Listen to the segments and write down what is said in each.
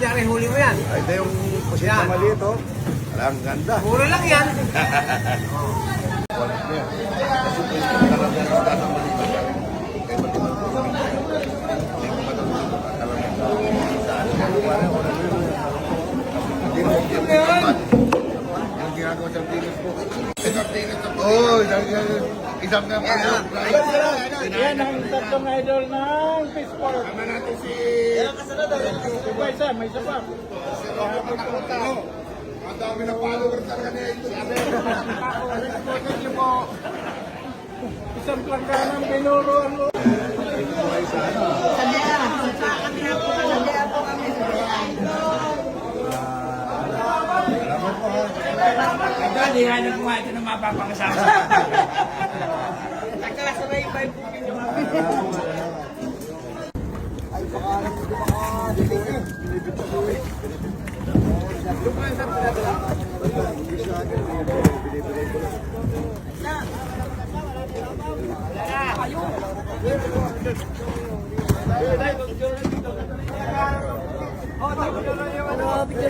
Kunyari, huli mo yan. Ay, ito yung pusit Yan. maliit, oh. Wala, ang ganda. Mura lang yan. Kulit niya. Kasi po yung talaga ng tatang maliit. Kaya matiman po kami. Hindi ko pa daw talaga. Saan? Ano. Hindi mo yung ginagawa tinis po. Tinis na po. Oo, isang isang nga pa yun. Yan ang tatlong idol ng park. Ano natin si... Iba isa, may isa pa. Ang dami ng followers talaga niya. Sabi, Expected niyo po. Isang plangganang binuruan mo. Ito, di nga na kumain ito ng mapapangasama. Good morning. Ano,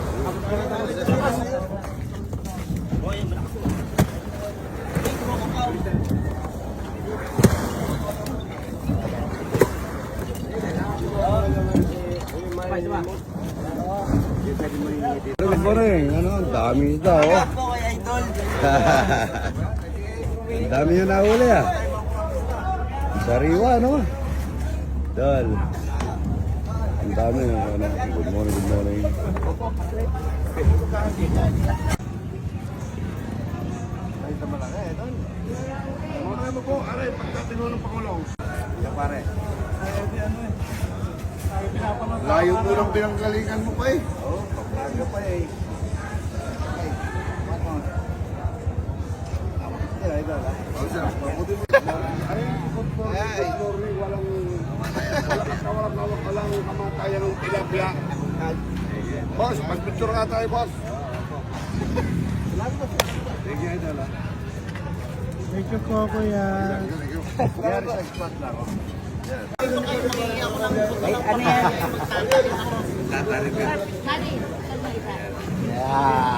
ang dami daw. Oh. ang dami yung nahuli ah. Sariwa, no? Dal. Ang dami. Ano, good morning, good morning. Ay, tama lang eh. Don. Mga mo po, aray, pagkatino ng Pangulong. Yan pare. Layo mo ng pinanggalingan mo pa eh. Oo, oh, paplaga pa eh. Boss, magpicture nga tayo, boss. Thank you, idol. Thank you po, kuya. Thank you, thank you. Yari sa spot lang. oh.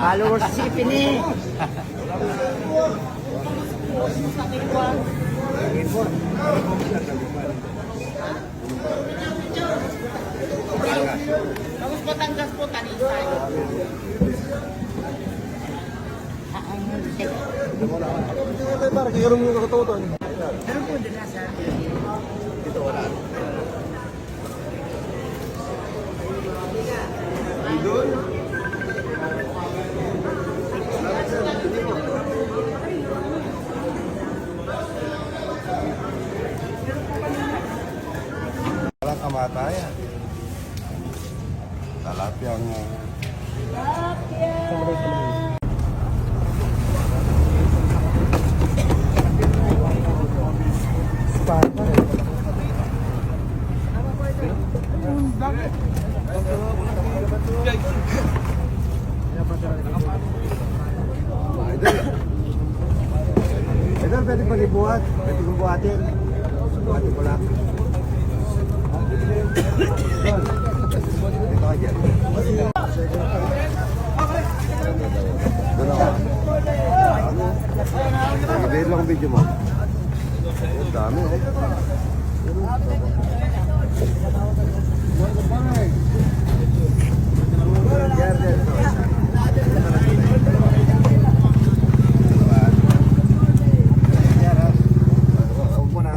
Followers si Pini. Tapos Batangas po, Talisay. Parang kaya mo nakatuto. Meron Talapyang... Idol. Idol, pwede pa libuhat. Pwede kong buhatin. Buhatin ko lang. Dito ka dyan. Doon ako. Ibigay lang ang video mo. Ang dami eh. Huwag mo na.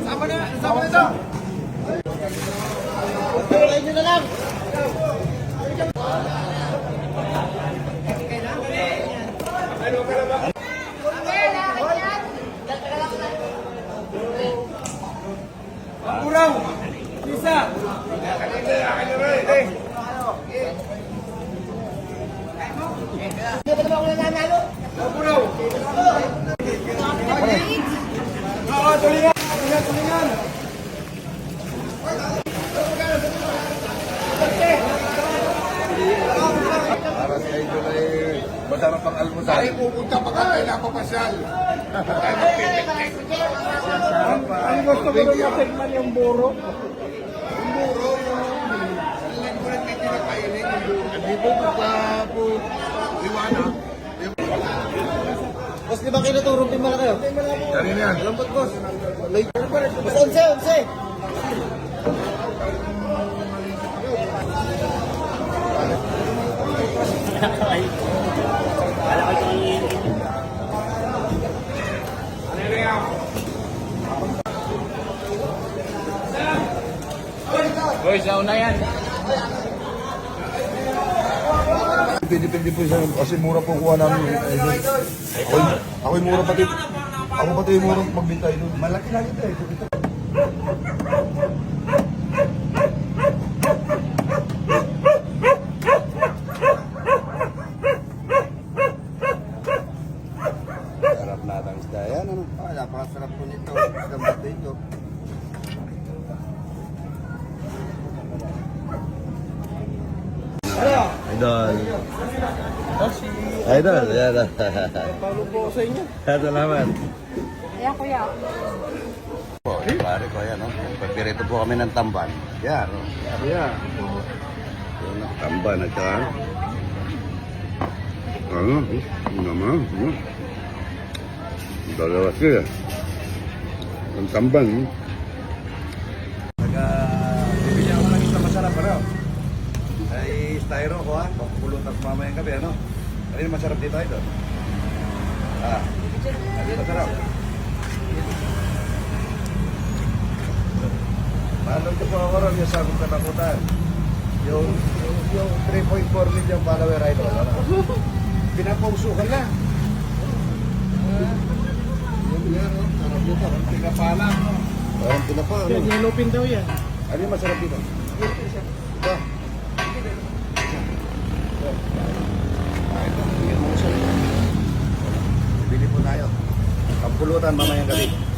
Sama na. Tuloy nyo na lang. Kurang! Isa! Hindi Para sa idol ay masarap ang almusal. Ay, pupunta pa ka kaya napapasyal. Ang gusto ko rin matikman yung buro. Hindi po pagka po Boss, di ba kinuturo din malaki kayo? Kanina yan. Lambot, boss. Boss, onse, onse. Boy, sa una yan. Depende po sa kasi mura po kuha namin. Ako, ako yung mura pati. Ako pati yung mura magbintay doon. Malaki na ito eh. Dito. Sarap na ang isda yan. Ano? Ah, napakasarap po nito. Gamot dito. Idol. Idol. Yan. Paano po sa inyo? Salamat. Ayan, kuya. Po, pare ko yan. No? Pagpirito po kami ng tamban. Yan. No? Yeah. Yan ang tamban at saka. Ano? Ano naman? Ano? Dalawa sila. Ang tamban. no? Taga, bibili ako ng isang masarap, ano? Ay, styro ko ha. Pagpulutan sa mamayang gabi, ano? Yung masarap dito, ito? Ah, yung masarap? Paano ko po ako rin yung sagong katakutan? Yung, yung, yung 3.4 million follower idol. Ano? Pinapausukan lang. Yung yan, oh. Sarap dito. Parang pinapala. no? Parang pinapala. Yan, yelupin daw yan. Ano yung masarap dito? Ito. Ah, ito. Bigyan mo siya. Bili po tayo. Pampulutan mamayang gabi.